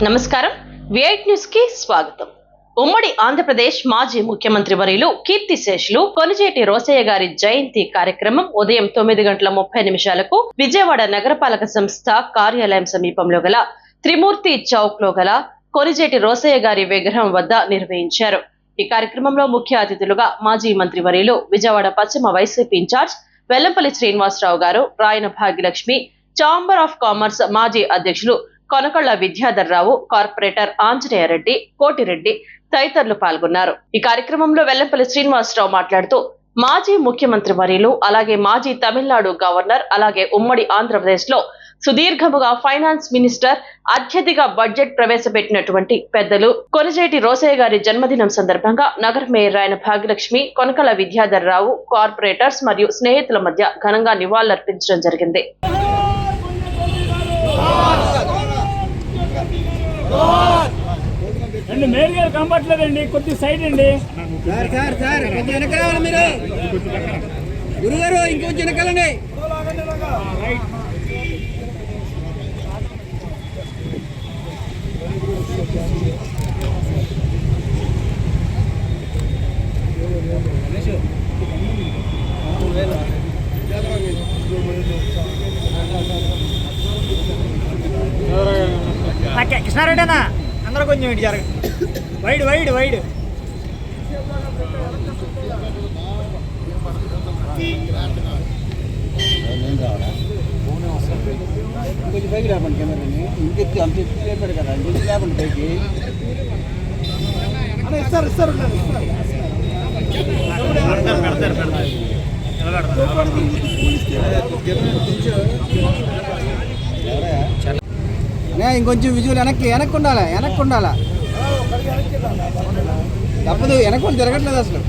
నమస్కారం. విఐట్ న్యూస్కి స్వాగతం. ఉమ్మడి ఆంధ్రప్రదేశ్ మాజీ ముఖ్యమంత్రి వర్యులు కీర్తిశేషులు కొనిజేటి రోసయ్య గారి జయంతి కార్యక్రమం ఉదయం తొమ్మిది గంటల ముప్పై నిమిషాలకు విజయవాడ నగరపాలక సంస్థ కార్యాలయం సమీపంలో గల త్రిమూర్తి చౌక్లో గల కొనిజేటి రోసయ్య గారి విగ్రహం వద్ద నిర్వహించారు. ఈ కార్యక్రమంలో ముఖ్య అతిథులుగా మాజీ మంత్రి వర్యులు విజయవాడ పశ్చిమ వైసీపీ ఇన్ఛార్జ్ వెల్లంపల్లి శ్రీనివాసరావు గారు Rayana Bhagyalakshmi chamber of commerce మాజీ అధ్యక్షులు కొనకళ్ళ విద్యాధర్ రావు కార్పొరేటర్ ఆంజనేయరెడ్డి కోటిరెడ్డి తదితరులు పాల్గొన్నారు. ఈ కార్యక్రమంలో వెల్లంపల్లి శ్రీనివాసరావు మాట్లాడుతూ మాజీ ముఖ్యమంత్రి వర్యులు అలాగే మాజీ తమిళనాడు గవర్నర్ అలాగే ఉమ్మడి ఆంధ్రప్రదేశ్లో సుదీర్ఘముగా ఫైనాన్స్ మినిస్టర్ అత్యధిక బడ్జెట్ ప్రవేశపెట్టినటువంటి పెద్దలు కొనిజేటి రోసయ్య గారి జన్మదినం సందర్భంగా నగర మేయర్ ఆయన భాగ్యలక్ష్మి కొనకల విద్యాధర్ రావు కార్పొరేటర్స్ మరియు స్నేహితుల మధ్య ఘనంగా నివాళులర్పించడం జరిగింది. అండి మేయర్ గారు కనపట్లేదండి కొద్ది సైడ్ అండి. సార్ సార్ సార్ కొంచెం వెనక రావాలి మీరు. గురుగారు ఇంకొంచెం వెనకాలండి. కృష్ణారెడ్డి అన్న అందరూ కొంచెం ఇటు జరగ వైడ్ వైడ్ వైడ్ ఇంకొంచెం పైకి లేపండి కెమెరాని ఇంకెత్తి అంత ఎత్తి లేపాడు కదా ఇంకొంచెం లేపండి పైకి ఇస్తారు ఇస్తారు అనే ఇంకొంచెం విజువల్ వెనక్కి వెనక్కి ఉండాలా? వెనక్కి ఉండాలా? తప్పదు వెనక్కి వాళ్ళు తిరగట్లేదు అసలు.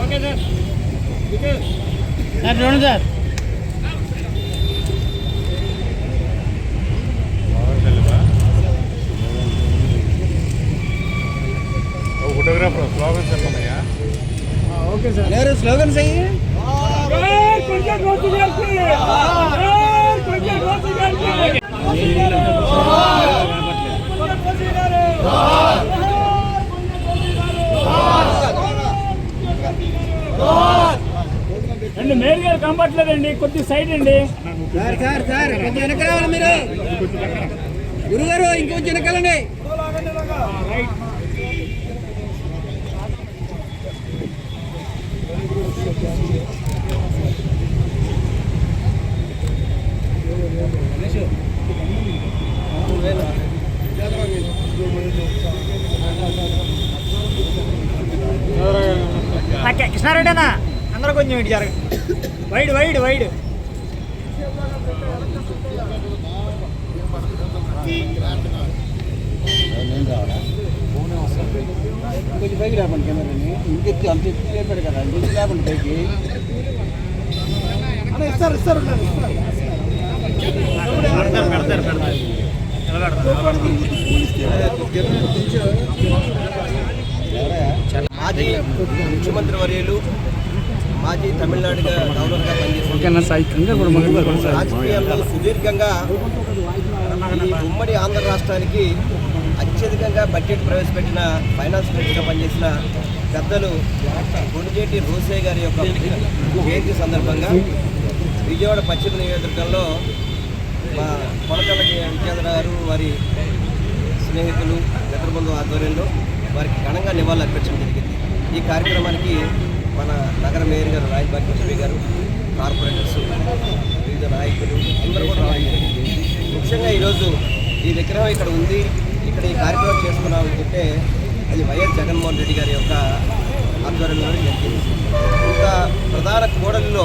ఓకే సార్ సార్ చూడండి సార్ ఫోటోగ్రాఫర్ స్లోగన్ స్లోగన్స్ అయ్యి అండి మేయర్ గారు కనపట్లేదండి కొద్ది సైడ్ అండి. సార్ సార్ సార్ కొంచెం వెనక రావాలి మీరు. గురుగారు ఇంకొంచెం వెనకాలండి. ఇటు జరగ. Wide wide wide. ఇంకొంచెం పైకి లేపండి కెమెరాని. ఇంకెత్తి అంత ఎత్తి లేపాడు కదా. ఇంకొంచెం లేపండి పైకి. ఇస్తారు ఇస్తారు మాజీ ముఖ్యమంత్రి వర్యులు మాజీ తమిళనాడు గవర్నర్గా రాజకీయాల్లో సుదీర్ఘంగా ఈ ఉమ్మడి ఆంధ్ర రాష్ట్రానికి అత్యధికంగా బడ్జెట్ ప్రవేశపెట్టిన ఫైనాన్స్ మినిస్టర్గా పనిచేసిన పెద్దలు కొనిజేటి రోసే గారి యొక్క జయంతి సందర్భంగా విజయవాడ పశ్చిమ నియోజకవర్గంలో మా కొనకళ్ళ విద్యాధర గారు వారి స్నేహితులు మిత్రబృందం ఆధ్వర్యంలో వారికి ఘనంగా నివాళులు అర్పించడం జరిగింది. ఈ కార్యక్రమానికి మన నగర మేయర్ గారు రాయల్ చెవి గారు కార్పొరేటర్స్ వివిధ నాయకులు అందరూ కూడా రావడం జరిగింది. ముఖ్యంగా ఈరోజు ఈ విగ్రహం ఇక్కడ ఉంది. ఇక్కడ ఈ కార్యక్రమం చేసుకున్నామని చెప్తే అది వైఎస్ జగన్మోహన్ రెడ్డి గారి యొక్క ఆధ్వర్యంలో జరిగింది. ఇంకా ప్రధాన కూడలిలో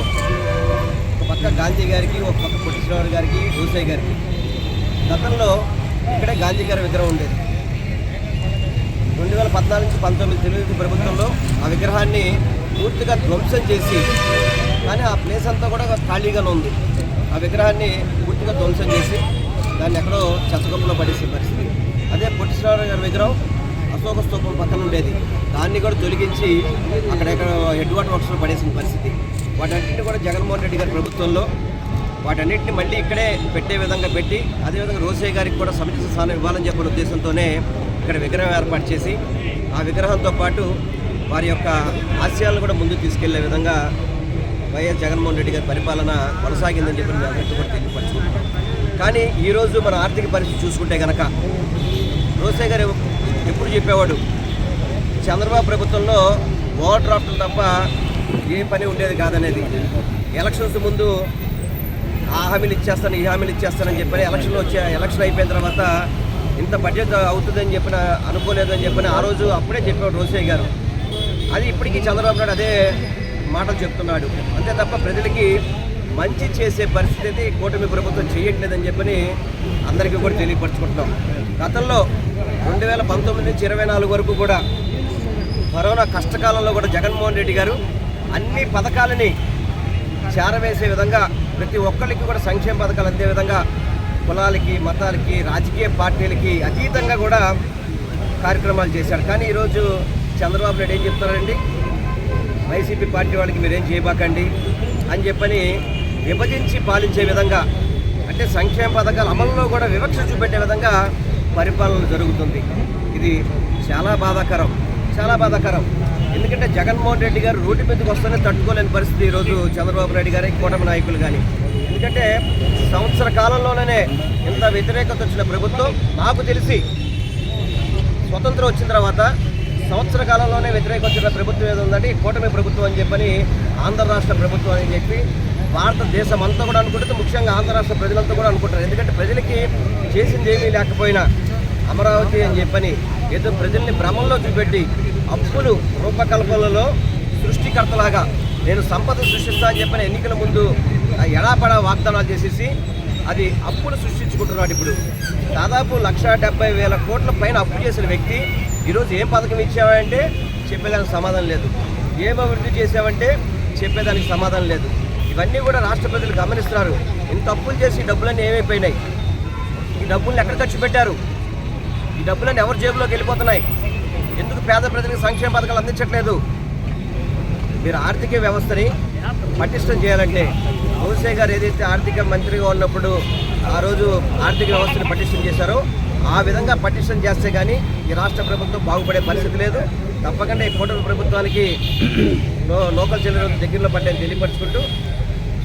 ఒక పక్క గాంధీ గారికి ఒక పక్క పొట్టిశ్రావు గారికి దూసయ్య గారికి. గతంలో ఇక్కడే గాంధీ గారి విగ్రహం ఉండేది. రెండు వేల పద్నాలుగు నుంచి పంతొమ్మిది తెలుగుదేశం ప్రభుత్వంలో ఆ విగ్రహాన్ని పూర్తిగా ధ్వంసం చేసి కానీ ఆ ప్లేస్ అంతా కూడా ఖాళీగానే ఉంది. ఆ విగ్రహాన్ని పూర్తిగా ధ్వంసం చేసి దాన్ని ఎక్కడో చెత్తగొప్పలో పడేసే పరిస్థితి. అదే పొట్టిశ్రావు గారి విగ్రహం అశోక స్తూపం పక్కన ఉండేది. దాన్ని కూడా తొలగించి అక్కడెక్కడ హెడ్ వాటర్ వర్క్స్లో పడేసిన పరిస్థితి. వాటన్నింటినీ కూడా జగన్మోహన్ రెడ్డి గారి ప్రభుత్వంలో వాటన్నింటిని మళ్ళీ ఇక్కడే పెట్టే విధంగా పెట్టి అదేవిధంగా రోసయ్య గారికి కూడా సముచిత స్థానం ఇవ్వాలని చెప్పిన ఉద్దేశంతోనే ఇక్కడ విగ్రహం ఏర్పాటు చేసి ఆ విగ్రహంతో పాటు వారి యొక్క ఆశయాలను కూడా ముందుకు తీసుకెళ్ళే విధంగా వైఎస్ జగన్మోహన్ రెడ్డి గారి పరిపాలన కొనసాగిందని చెప్పి మేము కూడా తెలియపరచుకుంటున్నాం. కానీ ఈరోజు మన ఆర్థిక పరిస్థితి చూసుకుంటే కనుక రోసే గారు ఎప్పుడు చెప్పేవాడు చంద్రబాబు ప్రభుత్వంలో ఓవర్ డ్రాఫ్ట్లు తప్ప ఏ పని ఉండేది కాదనేది. ఎలక్షన్స్ ముందు ఆ హామీలు ఇచ్చేస్తాను ఈ హామీలు ఇచ్చేస్తానని చెప్పని ఎలక్షన్లు వచ్చే ఎలక్షన్ అయిపోయిన తర్వాత ఇంత బడ్జెట్ అవుతుందని చెప్పిన అనుకోలేదని చెప్పని ఆ రోజు అప్పుడే చెప్పాడు రోసయ్య గారు. అది ఇప్పటికీ చంద్రబాబు నాయుడు అదే మాటలు చెప్తున్నాడు. అంతే తప్ప ప్రజలకి మంచి చేసే పరిస్థితి అయితే కూటమి ప్రభుత్వం చేయట్లేదని చెప్పని అందరికీ కూడా తెలియపరచుకుంటున్నాం. గతంలో రెండు వేల పంతొమ్మిది నుంచి ఇరవై నాలుగు వరకు కూడా కరోనా కష్టకాలంలో కూడా జగన్మోహన్ రెడ్డి గారు అన్ని పథకాలని చేరవేసే విధంగా ప్రతి ఒక్కరికి కూడా సంక్షేమ పథకాలు అందే విధంగా కులాలకి మతాలకి రాజకీయ పార్టీలకి అతీతంగా కూడా కార్యక్రమాలు చేశాడు. కానీ ఈరోజు చంద్రబాబు నాయుడు ఏం చెప్తున్నారండి? వైసీపీ పార్టీ వాళ్ళకి మీరేం చేయబాకండి అని చెప్పని విభజించి పాలించే విధంగా అంటే సంక్షేమ పథకాల అమలులో కూడా వివక్ష చూపెట్టే విధంగా పరిపాలన జరుగుతుంది. ఇది చాలా బాధాకరం చాలా బాధాకరం. ఎందుకంటే జగన్మోహన్ రెడ్డి గారు రోడ్డు మీదకి వస్తేనే తట్టుకోలేని పరిస్థితి ఈరోజు చంద్రబాబు నాయుడు గారి కూటమి నాయకులు కానీ ఎందుకంటే సంవత్సర కాలంలోనే ఇంత వ్యతిరేకత వచ్చిన ప్రభుత్వం నాకు తెలిసి స్వతంత్రం వచ్చిన తర్వాత సంవత్సర కాలంలోనే వ్యతిరేకొచ్చిన ప్రభుత్వం ఏదో ఉందండి కూటమి ప్రభుత్వం అని చెప్పని ఆంధ్ర రాష్ట్ర ప్రభుత్వం అని చెప్పి భారతదేశం అంతా కూడా అనుకుంటుంది. ముఖ్యంగా ఆంధ్ర రాష్ట్ర ప్రజలంతా కూడా అనుకుంటారు. ఎందుకంటే ప్రజలకి చేసింది ఏమీ లేకపోయినా అమరావతి అని చెప్పని ఏదో ప్రజల్ని భ్రమంలో చూపెట్టి అప్పులు రూపకల్పనలో సృష్టికర్తలాగా నేను సంపద సృష్టిస్తా అని చెప్పని ఎన్నికల ముందు ఆ ఎడాపడా వాగ్దానాలు చేసేసి అది అప్పులు సృష్టించుకుంటున్నాడు ఇప్పుడు. దాదాపు లక్ష డెబ్బై వేల కోట్ల పైన అప్పు చేసిన వ్యక్తి ఈరోజు ఏం పథకం ఇచ్చావంటే చెప్పేదానికి సమాధానం లేదు. ఏం అభివృద్ధి చేసావంటే చెప్పేదానికి సమాధానం లేదు. ఇవన్నీ కూడా రాష్ట్ర ప్రజలు గమనిస్తున్నారు. ఇంత తప్పులు చేసి డబ్బులన్నీ ఏమైపోయినాయి? ఈ డబ్బుల్ని ఎక్కడ ఖర్చు పెట్టారు? ఈ డబ్బులన్నీ ఎవరి జేబులోకి వెళ్ళిపోతున్నాయి? ఎందుకు పేద ప్రజలకు సంక్షేమ పథకాలు అందించట్లేదు? మీరు ఆర్థిక వ్యవస్థని పటిష్టం చేయాలంటే రోసే గారు ఏదైతే ఆర్థిక మంత్రిగా ఉన్నప్పుడు ఆ రోజు ఆర్థిక వ్యవస్థను పటిష్టం చేశారో ఆ విధంగా పటిష్టం చేస్తే కానీ ఈ రాష్ట్ర ప్రభుత్వం బాగుపడే పరిస్థితి లేదు. తప్పకుండా ఈ కూటమి ప్రభుత్వానికి లోకల్ చెల్లెలు దగ్గరలో పడ్డాయని తెలియపరుచుకుంటూ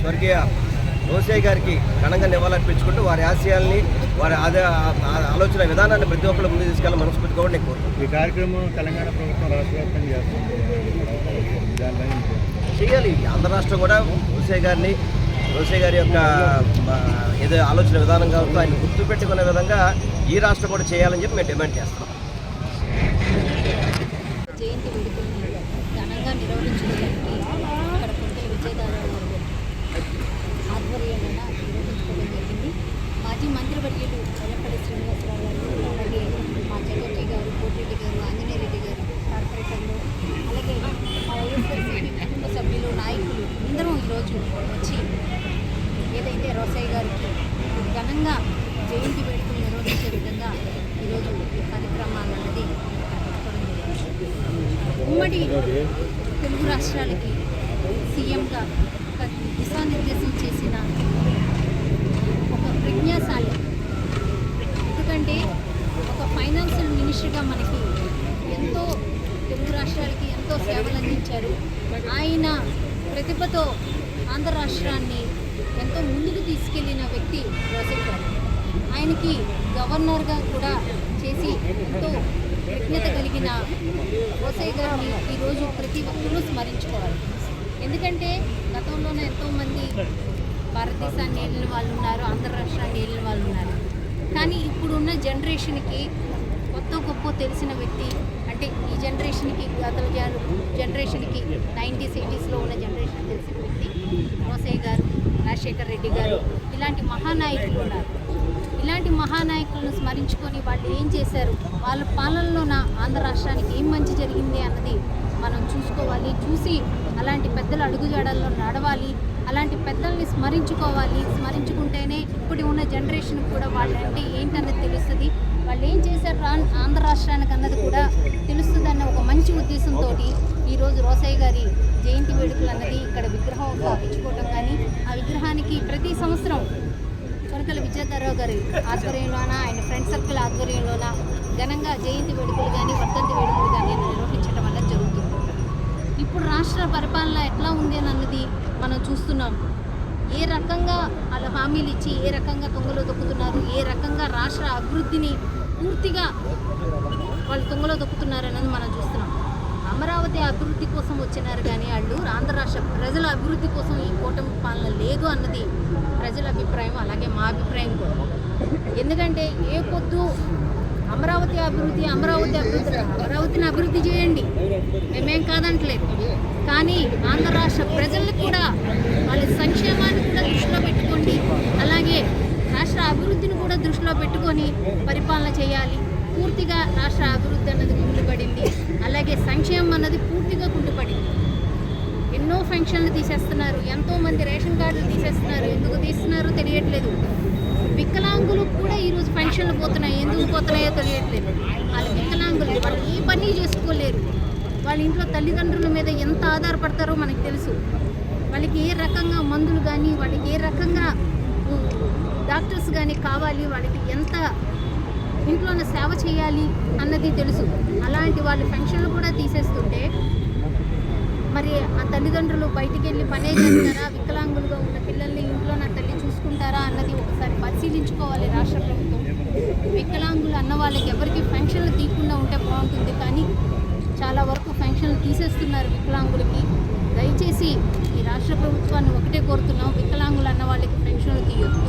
స్వర్గీయ రోసే గారికి ఘనంగా నివాళులర్పించుకుంటూ వారి ఆశయాల్ని వారి ఆలోచన విధానాన్ని ప్రతి ఒక్కరు ముందు తీసుకెళ్ళి మనస్ఫూర్తిగా నేను కోరుకుంటున్నాను. ఈ కార్యక్రమం తెలంగాణ ప్రభుత్వం రాష్ట్ర వ్యాప్తంగా చేస్తుంది. దానిలో చేయాలి. ఆంధ్ర రాష్ట్రం కూడా రోసే గారిని రోసే గారి యొక్క ఏదో ఆలోచన విధానం కావచ్చు ఆయన గుర్తుపెట్టుకునే విధంగా ఈ రాష్ట్రం కూడా చేయాలని చెప్పి మేము డిమాండ్ చేస్తాం జయంతి వేడుకల్ని ఘనంగా నిర్వహించడానికి ఇక్కడ కొంతల విజయదారావు గారు ఆధ్వర్యంలో నిర్వహించుకోవడం జరిగింది. మాజీ మంత్రివర్యులు వెల్లంపల్లి శ్రీనివాసరావు గారు అలాగే మా జగట్టి గారు కోటిరెడ్డి గారు ఆంజనేయ రెడ్డి గారు కార్పొరేటర్లు అలాగే మా వైఎస్ఆర్సీపీ కుటుంబ సభ్యులు నాయకులు అందరం ఈరోజు వచ్చి ఏదైతే రోసయ్య గారికి ఘనంగా జయంతి వేడుకలు ఈరోజు కార్యక్రమాలు అన్నది ఉమ్మడి తెలుగు రాష్ట్రాలకి సీఎంగా ఒక దిశానిర్దేశం చేసిన ఒక ప్రజ్ఞాశాలి. ఎందుకంటే ఒక ఫైనాన్షియల్ మినిస్టర్గా మనకి ఎంతో తెలుగు రాష్ట్రాలకి ఎంతో సేవలు అందించారు. ఆయన ప్రతిభతో ఆంధ్ర రాష్ట్రాన్ని ఎంతో ముందుకు తీసుకెళ్ళిన వ్యక్తి రోజు గారు ఆయనకి గవర్నర్గా కూడా చేసి ఎంతో విజ్ఞత కలిగిన రోసయ్య గారిని ఈరోజు ప్రతి ఒక్కరూ స్మరించుకోవాలి. ఎందుకంటే గతంలోనే ఎంతోమంది భారతదేశాన్ని వెళ్ళిన వాళ్ళు ఉన్నారు ఆంధ్ర రాష్ట్రాన్ని వెళ్ళిన వాళ్ళు ఉన్నారు. కానీ ఇప్పుడున్న జనరేషన్కి కొత్త గొప్ప తెలిసిన వ్యక్తి అంటే ఈ జనరేషన్కి గత జనరేషన్కి నైంటీస్ ఎయిటీస్లో ఉన్న జనరేషన్ తెలిసిన వ్యక్తి రోసయ్య గారు రాజశేఖర్ రెడ్డి గారు ఇలాంటి మహానాయకులు ఉన్నారు. ఇలాంటి మహానాయకులను స్మరించుకొని వాళ్ళు ఏం చేశారు? వాళ్ళ పాలనలోన ఆంధ్ర రాష్ట్రానికి ఏం మంచి జరిగింది అన్నది మనం చూసుకోవాలి. చూసి అలాంటి పెద్దల అడుగుజాడల్లో నడవాలి. అలాంటి పెద్దల్ని స్మరించుకోవాలి. స్మరించుకుంటేనే ఇప్పుడు ఉన్న జనరేషన్ కూడా వాళ్ళంటే ఏంటన్నది తెలుస్తుంది. వాళ్ళు ఏం చేశారు రా- ఆంధ్ర రాష్ట్రానికి అన్నది కూడా తెలుస్తుందన్న ఒక మంచి ఉద్దేశంతో ఈరోజు రోసయ్య గారి జయంతి వేడుకలు అన్నది ఇక్కడ విగ్రహం స్థాపించుకోవటం కానీ ఆ విగ్రహానికి ప్రతి సంవత్సరం కొనకల విద్యాధరరావు గారి ఆధ్వర్యంలోన ఆయన ఫ్రెండ్ సర్కిల్ ఆధ్వర్యంలోన ఘనంగా జయంతి వేడుకలు కానీ వర్ధంతి వేడుకలు కానీ నిర్వహించడం వల్ల జరుగుతుంది. ఇప్పుడు రాష్ట్ర పరిపాలన ఎట్లా ఉంది అని అన్నది మనం చూస్తున్నాం. ఏ రకంగా వాళ్ళ హామీలు ఇచ్చి ఏ రకంగా తొంగలో దొక్కుతున్నారు ఏ రకంగా రాష్ట్ర అభివృద్ధిని పూర్తిగా వాళ్ళు తొంగలో దొక్కుతున్నారు అన్నది మనం చూస్తున్నాం. అమరావతి అభివృద్ధి కోసం వచ్చినారు కానీ వాళ్ళు ఆంధ్ర రాష్ట్ర ప్రజల అభివృద్ధి కోసం ఈ కూటమి పాలన లేదు అన్నది ప్రజల అభిప్రాయం అలాగే మా అభిప్రాయం కూడా. ఎందుకంటే ఏ పొద్దు అమరావతి అభివృద్ధి అమరావతి అభివృద్ధి అమరావతిని అభివృద్ధి చేయండి. మేమేం కాదంటలేదు. కానీ ఆంధ్ర రాష్ట్ర ప్రజల్ని కూడా వాళ్ళ సంక్షేమాన్ని కూడా దృష్టిలో పెట్టుకోండి. అలాగే రాష్ట్ర అభివృద్ధిని కూడా దృష్టిలో పెట్టుకొని పరిపాలన చేయాలి. పూర్తిగా రాష్ట్ర అభివృద్ధి అన్నది కుంటుపడింది. అలాగే సంక్షేమం అన్నది పూర్తిగా కుంటుపడింది. ఎన్నో ఫంక్షన్లు తీసేస్తున్నారు. ఎంతో మంది రేషన్ కార్డులు తీసేస్తున్నారు. ఎందుకు తీస్తున్నారో తెలియట్లేదు. వికలాంగులు కూడా ఈరోజు ఫంక్షన్లు పోతున్నాయి. ఎందుకు పోతున్నాయో తెలియట్లేదు. వాళ్ళు వికలాంగులు. వాళ్ళు ఏ పని చేసుకోలేరు. వాళ్ళ ఇంట్లో తల్లిదండ్రుల మీద ఎంత ఆధారపడతారో మనకు తెలుసు. వాళ్ళకి ఏ రకంగా మందులు కానీ వాళ్ళకి ఏ రకంగా డాక్టర్స్ కానీ కావాలి వాళ్ళకి ఎంత ఇంట్లోనే సేవ చేయాలి అన్నది తెలుసు. అలాంటి వాళ్ళు ఫంక్షన్లు కూడా తీసేస్తుంటే మరి ఆ తల్లిదండ్రులు బయటికి వెళ్ళి పనే చేస్తారా? వికలాంగులుగా ఉన్న పిల్లల్ని ఇంట్లో నా తల్లి చూసుకుంటారా అన్నది ఒకసారి పరిశీలించుకోవాలి రాష్ట్ర ప్రభుత్వం. వికలాంగులు అన్న వాళ్ళకి ఎవరికి ఫంక్షన్లు తీయకుండా ఉంటే బాగుంటుంది. కానీ చాలా వరకు ఫంక్షన్లు తీసేస్తున్నారు వికలాంగులకి. దయచేసి ఈ రాష్ట్ర ప్రభుత్వాన్ని ఒకటే కోరుతున్నాం. వికలాంగులు అన్న వాళ్ళకి ఫంక్షన్లు తీయొద్దు.